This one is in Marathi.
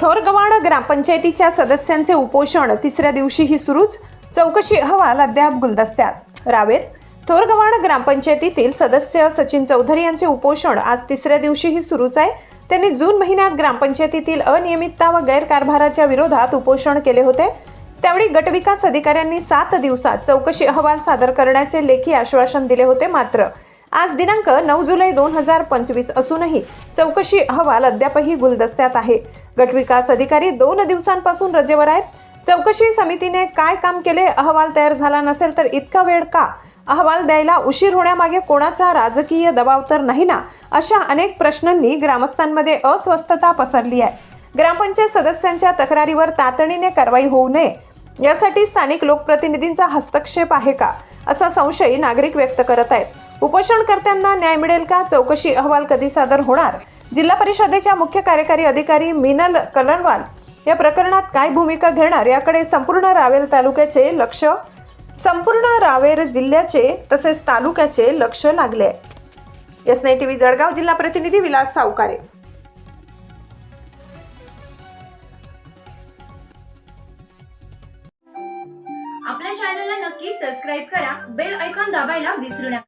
थोरगव्हाण ग्रामपंचायतीच्या सदस्यांचे उपोषण तिसऱ्या दिवशीही सुरूच. चौकशी अहवाल अद्याप गुलदस्त्यात. रावेर थोरगव्हाण ग्रामपंचायतीतील सदस्य सचिन चौधरी यांचे उपोषण आज तिसऱ्या दिवशीही सुरूच आहे. त्यांनी जून महिन्यात ग्रामपंचायतीतील अनियमितता व गैरकारभाराच्या विरोधात उपोषण केले होते. त्यावेळी गटविकास अधिकाऱ्यांनी सात दिवसात चौकशी अहवाल सादर करण्याचे लेखी आश्वासन दिले होते मात्र आज दिनांक नऊ जुलै दोन हजार पंचवीस असूनही चौकशी अहवाल अद्यापही गुलदस्त्यात आहे. गटविकास अधिकारी दोन दिवसांपासून रजेवर आहेत. चौकशी समितीने काय काम केले? अहवाल तयार झाला नसेल तर इतका वेळ का? अहवाल द्यायला उशीर होण्यामागे कोणाचा राजकीय दबाव तर नाही ना? अशा अनेक प्रश्नांनी ग्रामस्थांमध्ये अस्वस्थता पसरली आहे. ग्रामपंचायत सदस्यांच्या तक्रारीवर तातडीने कारवाई होऊ नये. यासाठी स्थानिक लोकप्रतिनिधींचा हस्तक्षेप आहे का? असा संशय नागरिक व्यक्त करत आहेत. उपोषणकर्त्यांना न्याय मिळेल का? चौकशी अहवाल कधी सादर होणार? जिल्हा परिषदेच्या मुख्य कार्यकारी अधिकारी मिनल कलनवाल या प्रकरणात काय भूमिका घेणार याकडे संपूर्ण रावेर तालुक्याचे लक्ष संपूर्ण रावेर जिल्ह्याचे तसेच तालुक्याचे लक्ष लागले. आहे एस नाही टीव्ही जळगाव जिल्हा प्रतिनिधी विलास सावकारे. आपल्या चॅनलला नक्की सबस्क्राईब करा बेल ऐकॉन दाबायला विसरू नका.